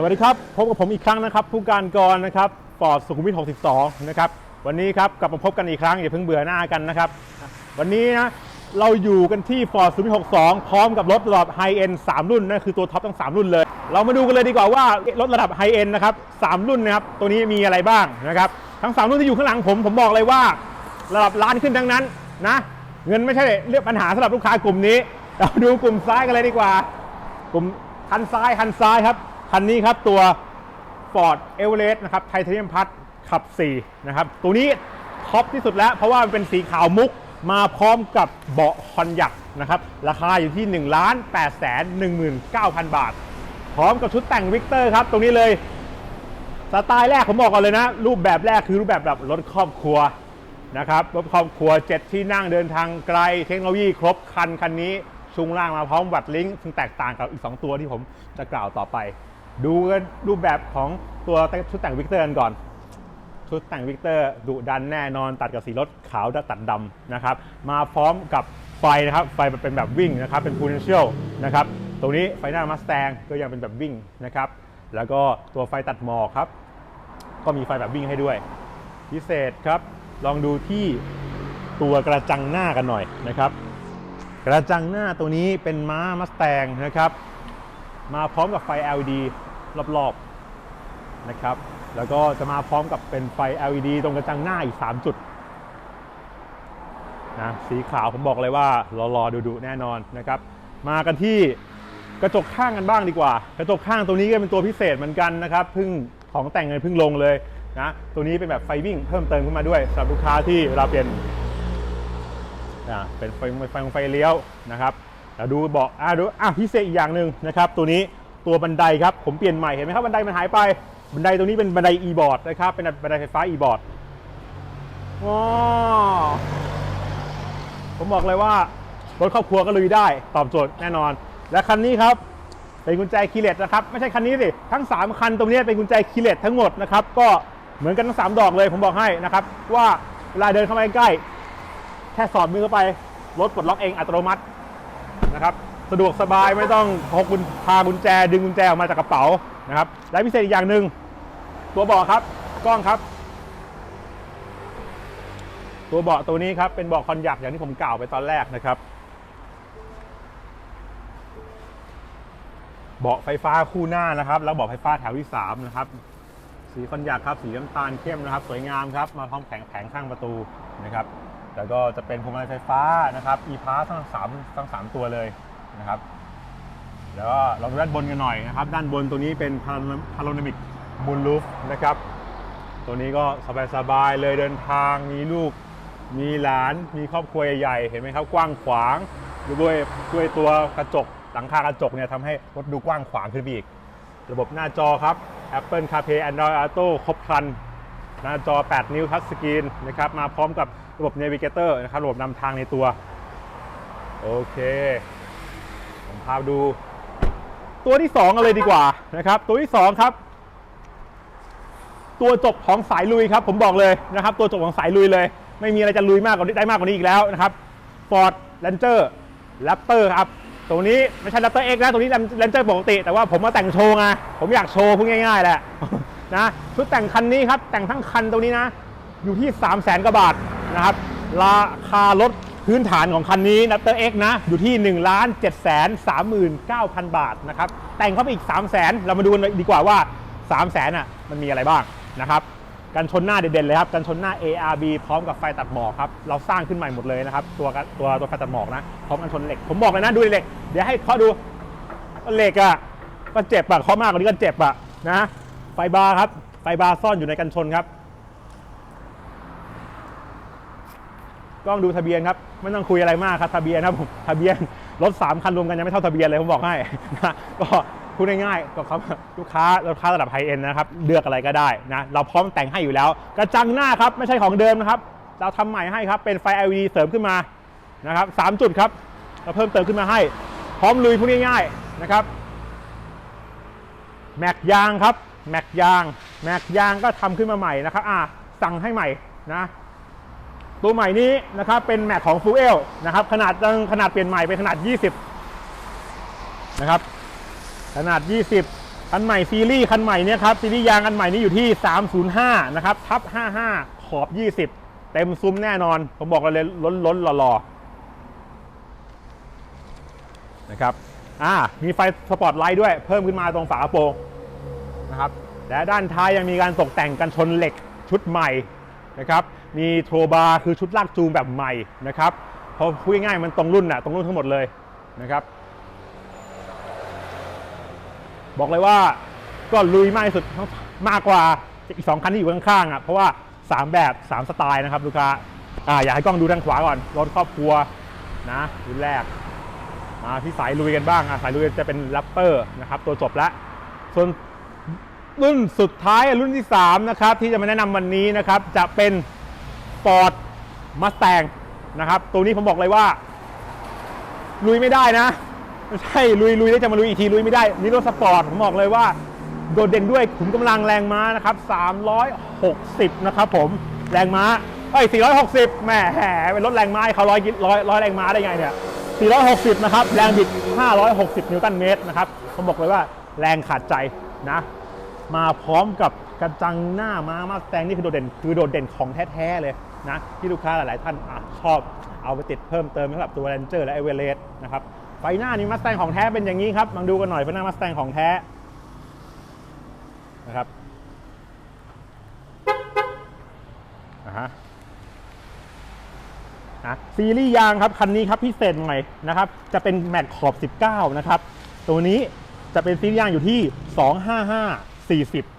สวัสดีครับ พบกับผมอีกครั้งนะครับ ผู้การกรนะครับฟอร์ดสุขุมวิท 62 นะครับ วันนี้ครับกลับมาพบกันอีกครั้งอย่าเพิ่งเบื่อหน้ากันนะครับ วันนี้นะเราอยู่กันที่ Ford สุขุมวิท 62 พร้อมกับรถระดับไฮเอ็น3รุ่นนั่นคือตัวท็อปทั้ง 3 รุ่นเลย เรามาดูกันเลยดีกว่าว่ารถระดับไฮเอ็นนะครับ 3 รุ่นนะครับ ตัวนี้มีอะไรบ้างนะครับ ทั้ง 3 รุ่นที่อยู่ข้างหลังผม ผมบอกเลยว่า ระดับล้านขึ้นทั้งนั้นนะ เงินไม่ใช่เรื่องปัญหาสำหรับลูกค้ากลุ่มนี้ เราดูกลุ่มซ้ายกันเลยดีกว่า กลุ่มคันซ้ายคันซ้ายครับ คันนี้ครับตัว Ford e v e r e s t นะครับไทเทเนียมพัทขับ 4 นะครับ ตัวนี้ท็อปที่สุดแล้ว เพราะว่ามันเป็นสีขาวมุกมาพร้อมกับเบาะคอนยักนะครับ ราคาอยู่ที่ 1 8 1 9 0 0 0 บาท พร้อมกับชุดแต่งวิกเตอร์ครับ ตรงนี้เลยสไตล์แรกผมบอกก่อนเลยนะ รูปแบบแรกคือรูปแบบแบบรถครอบครัวนะครับรถครอบครัว 7 ที่นั่งเดินทางไกลเทคโนโลยีครบคันคันนี้ช่วงล่างมาพร้อมวัดลิงก์ซึ่งแตกต่างกับอีก 2 ตัวที่ผมจะกล่าวต่อไป ดูกันรูปแบบของตัวชุดแต่งวิกเตอร์กันก่อน ชุดแต่งวิกเตอร์ดุดันแน่นอนตัดกับสีรถขาวตัดดำนะครับ มาพร้อมกับไฟนะครับ ไฟเป็นแบบวิ่งนะครับ เป็น potential นะครับ ตรงนี้ไฟหน้ามาสแตงก็ยังเป็นแบบวิ่งนะครับ แล้วก็ตัวไฟตัดหมอกครับ ก็มีไฟแบบวิ่งให้ด้วย พิเศษครับ ลองดูที่ตัวกระจังหน้ากันหน่อยนะครับ กระจังหน้าตัวนี้เป็นม้ามาสแตงนะครับ มาพร้อมกับไฟ LED รอบๆนะครับ แล้วก็จะมาพร้อมกับเป็นไฟ LED ตรงกระจังหน้าอีก 3 จุดนะสีขาวผมบอกเลยว่ารอๆดูๆแน่นอนนะครับ มากันที่กระจกข้างกันบ้างดีกว่า กระจกข้างตัวนี้ก็เป็นตัวพิเศษเหมือนกันนะครับเพิ่งของแต่งเงินเพิ่งลงเลยนะตัวนี้เป็นแบบไฟวิ่งเพิ่มเติมขึ้นมาด้วยสำหรับลูกค้าที่เวลาเปลี่ยนอ่าเป็นไฟไฟไฟเลี้ยวนะครับแล้วดูเบาะอ่าดูอะพิเศษอีกอย่างหนึ่งนะครับ ตัวนี้ ตัวบันไดครับผมเปลี่ยนใหม่เห็นไหมครับบันไดมันหายไปบันไดตัวนี้เป็นบันได e-board นะครับเป็นบันไดไฟฟ้า e-board ว้าวผมบอกเลยว่ารถครอบครัวก็ลุยได้ตอบโจทย์แน่นอน และคันนี้ครับเป็นกุญแจคีเลสนะครับไม่ใช่คันนี้สิทั้ง 3 คันตรงนี้เป็นกุญแจคีเลสทั้งหมดนะครับก็เหมือนกันทั้ง 3 ดอกเลยผมบอกให้นะครับว่าเวลาเดินเข้ามาใกล้แค่สอดมือเข้าไปรถปลดล็อกเองอัตโนมัตินะครับ สะดวกสบายไม่ต้องพกกุญพากุญแจ ดึงกุญแจออกมาจากกระเป๋านะครับและพิเศษอีกอย่างหนึ่งตัวเบาะครับกล้องครับ ตัวเบาะตัวนี้ครับเป็นเบาะคอนยักอย่างที่ผมกล่าวไปตอนแรกนะครับ เบาะไฟฟ้าคู่หน้านะครับแล้วเบาะไฟฟ้าแถวที่3นะครับสีคอนยักครับสีน้ำตาลเข้มนะครับ สวยงามครับ มาพร้อมแผงแผงข้างประตูนะครับแล้วก็จะเป็นพวงมาลัยไฟฟ้านะครับ e p a s ทั้งสามทั้งสามตัวเลย นะครับแล้วก็ลองดูด้านบนกันหน่อยนะครับ ด้านบนตัวนี้เป็นพาโ o นามิกมูลลูฟนะครับ ตัวนี้ก็สบายๆเลยเดินทางมีลูก มีหลานมีครอบครัวใหญ่ๆเห็นไหมครับกว้างขวางด้วยด้วยตัวกระจกหลังคากระจกเนี่ยทำให้รถดูกว้างขวางขึ้นไปอีก ระบบหน้าจอครับ Apple CarPlay Android Auto ครบครัน หน้าจอ 8 นิ้วทัชสกรีนนะครับมาพร้อมกับระบบ Navigator นะครับระบบนำทางในตัว โอเค ผมพาดู ตัวที่2กันเลยดีกว่านะครับ ตัวที่ 2 ครับ ตัวจบของสายลุยครับ ผมบอกเลยนะครับ ตัวจบของสายลุยเลย ไม่มีอะไรจะลุยมากกว่านี้ได้มากกว่านี้อีกแล้วนะครับ Ford Ranger Raptor ครับตัวนี้ไม่ใช่ Raptor X นะตัวนี้ Ranger ปกติ แต่ว่าผมมาแต่งโชว์ไงผมอยากโชว์พูดง่ายๆแหละนะชุดแต่งคันนี้ครับ แต่งทั้งคันตรงนี้นะ อยู่ที่ 3 0 0แสนกว่าบาทนะครับ ราคารถ พื้นฐานของคันนี้ Raptor X นะ อยู่ที่ 1 7 3 9 0 0 0 บาทนะครับ แต่งเข้าไปอีก 3 0 0แสนเรามาดูกันดีกว่าว่า 3 0 0แสนอะมันมีอะไรบ้างนะครับกันชนหน้าเด่นๆเลยครับกันชนหน้า ARB พร้อมกับไฟตัดหมอกครับเราสร้างขึ้นใหม่หมดเลยนะครับตัวตัวตัวไฟตัดหมอกนะพร้อมกันชนเหล็ก ผมบอกเลยนะดูเหล็กเดี๋ยวให้เขาดูเหล็กอะก็เจ็บอะเขามากกว่านี้ก็เจ็บอะนะไฟบาร์ครับไฟบาร์ซ่อนอยู่ในกันชนครับ กล้องดูทะเบียนครับไม่ต้องคุยอะไรมากครับทะเบียนครับผมทะเบียนรถ3คันรวมกันยังไม่เท่าทะเบียนเลยผมบอกให้นะก็พูดง่ายๆก็ครับลูกค้าลูกค้าระดับไฮเอ็นนะครับเลือกอะไรก็ได้นะเราพร้อมแต่งให้อยู่แล้ว กระจังหน้าครับไม่ใช่ของเดิมนะครับ เราทำใหม่ให้ครับเป็นไฟ LED เสริมขึ้นมานะครับสามจุดครับเราเพิ่มเติมขึ้นมาให้ พร้อมลุยพูดง่ายๆนะครับแม็กยางครับแม็กยางแม็กยางก็ทำขึ้นมาใหม่นะครับอ่าสั่งให้ใหม่นะ ตัวใหม่นี้นะครับเป็นแม็กของฟูเอลนะครับขนาดขนาดเปลี่ยนใหม่เป็นขนาด 20 นะครับ ขนาด 20 คันใหม่ซีรีส์คันใหม่เนี่ยครับซีรีส์ยางคันใหม่นี้อยู่ที่ 305 นะครับทับ 55 ขอบ 20 เต็มซุ้มแน่นอน ผมบอกเลยล้นล้นหล่อๆนะครับอ่ามีไฟสปอตไลท์ด้วยเพิ่มขึ้นมาตรงฝากระโปรงนะครับและด้านท้ายยังมีการตกแต่งกันชนเหล็กชุดใหม่นะครับ มีโทรบาร์คือชุดลากจูงแบบใหม่นะครับพราะพูดง่ายๆมันตรงรุ่นนะตรงรุ่นทั้งหมดเลยนะครับ บอกเลยว่าก็ลุยมากที่สุดมากกว่าอีกสองคันที่อยู่ข้างๆอะเพราะว่า 3 แบบ 3 สไตล์นะครับลูกค้าอ่าอยากให้กล้องดูทางขวาก่อนรถครอบครัวนะรุ่นแรกมาที่สายลุยกันบ้างอะสายลุยจะเป็นแรปเปอร์นะครับตัวจบแล้วส่วนรุ่นสุดท้ายรุ่นที่ 3 นะครับ ที่จะมาแนะนำวันนี้นะครับ จะเป็น Ford Mustang นะครับตัวนี้ผมบอกเลยว่า ลุยไม่ได้นะไม่ใช่ลุยลุยแล้จะมาลุยอีกทีลุยไม่ได้นี่รถสปอร์ตผมบอกเลยว่า โดดเด่นด้วยขุมกำลังแรงม้านะครับ 360 นะครับผมแรงม้าเอ้ย460แหมแหมเป็นรถแรงม้าเขาร้อยร้อยร้อยแรงม้าได้ไงเนี่ย 460 นะครับ แรงบิด 560 นิวตันเมตรนะครับผมบอกเลยว่าแรงขาดใจนะ มาพร้อมกับ กระจังหน้ามามาสแตงนี่คือโดดเด่น คือโดดเด่นของแท้ๆเลยนะที่ลูกค้าหลายๆท่านอชอบเอาไปติดเพิ่มเติมสำหรับตัว Ranger และ e v e r e s t นะครับไฟหน้านี่มาสแตงของแท้เป็นอย่างนี้ครับมาดูกันหน่อยไฟหน้ามาสแตงของแท้นะครับอ่าฮะนะซีรีส์ยางครับคันนี้ครับพิเศษหน่อยนะครับ จะเป็นแม็กขอบ 19 นะครับ ตัวนี้จะเป็นซีรีส์ยางอยู่ที่ 255 40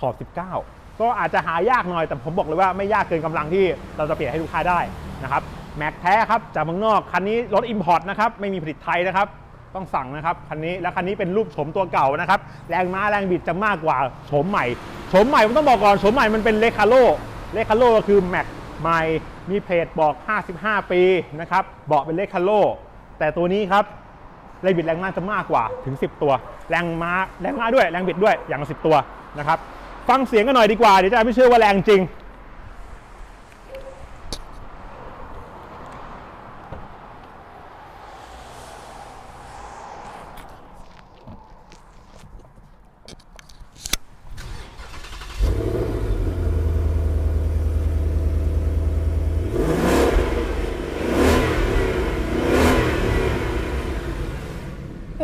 ขอบ 19 ก็อาจจะหายากหน่อยแต่ผมบอกเลยว่าไม่ยากเกินกำลังที่เราจะเปลี่ยนให้ลูกค้าได้นะครับแม็กแท้ครับจากเมืองนอกคันนี้รถอิมพอร์ตนะครับไม่มีผลิตไทยนะครับต้องสั่งนะครับคันนี้และคันนี้เป็นรูปโฉมตัวเก่านะครับแรงม้าแรงบิดจะมากกว่าโฉมใหม่โฉมใหม่ผมต้องบอกก่อนโฉมใหม่มันเป็นเลคาโลเลคาโลก็คือแม็กใหม่มีเพจบอก 55 ปีนะครับเบาะเป็นเลคาโลแต่ตัวนี้ครับแรงบิดแรงม้าจะมากกว่าถึง 10 ตัว แรงม้าแรงม้าด้วยแรงบิดด้วยอย่างละ10 ตัวนะครับ ฟังเสียงกันหน่อยดีกว่า เดี๋ยวจะไม่เชื่อว่าแรงจริง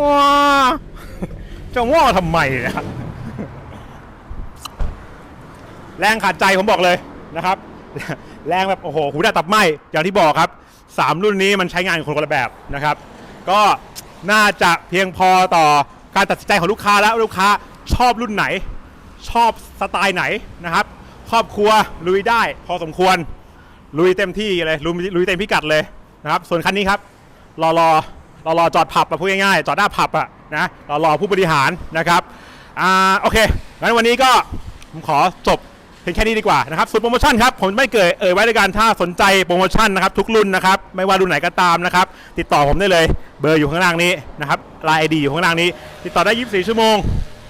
ว้าจะว่าทำไมเนี่ย แรงขาดใจผมบอกเลยนะครับ แรงแบบโอ้โหหูดับตับไหมอย่างที่บอกครับสามรุ่นนี้มันใช้งานคนคนละแบบนะครับ ก็น่าจะเพียงพอต่อการตัดสินใจของลูกค้าแล้วลูกค้าชอบรุ่นไหน ชอบสไตล์ไหนนะครับ ครอบครัวลุยได้พอสมควร ลุยเต็มที่เลยลุยลุยเต็มพิกัดเลยนะครับ ส่วนคันนี้ครับรอรอรอรอจอดผับอะพูดง่ายๆจอดหน้าผับอะนะรอรอผู้บริหารนะครับอ่าโอเคงั้นวันนี้ก็ผมขอจบ เพียงแค่นี้ดีกว่านะครับส่วนโปรโมชั่นครับผมไม่เกิดเอ่ยไว้ในการถ้าสนใจโปรโมชั่นนะครับทุกรุ่นนะครับไม่ว่ารุ่นไหนก็ตามนะครับติดต่อผมได้เลยเบอร์อยู่ข้างล่างนี้นะครับไลน์ไอดีอยู่ข้างล่างนี้ ติดต่อได้ 24 ชั่วโมง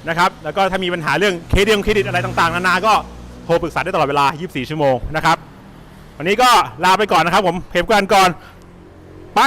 นะครับแล้วก็ถ้ามีปัญหาเรื่องเครดิตเครดิตอะไรต่างๆนานาก็โทรปรึกษาได้ตลอดเวลา 24 ชั่วโมงนะครับวันนี้ก็ลาไปก่อนนะครับผมเพมกันก่อนไป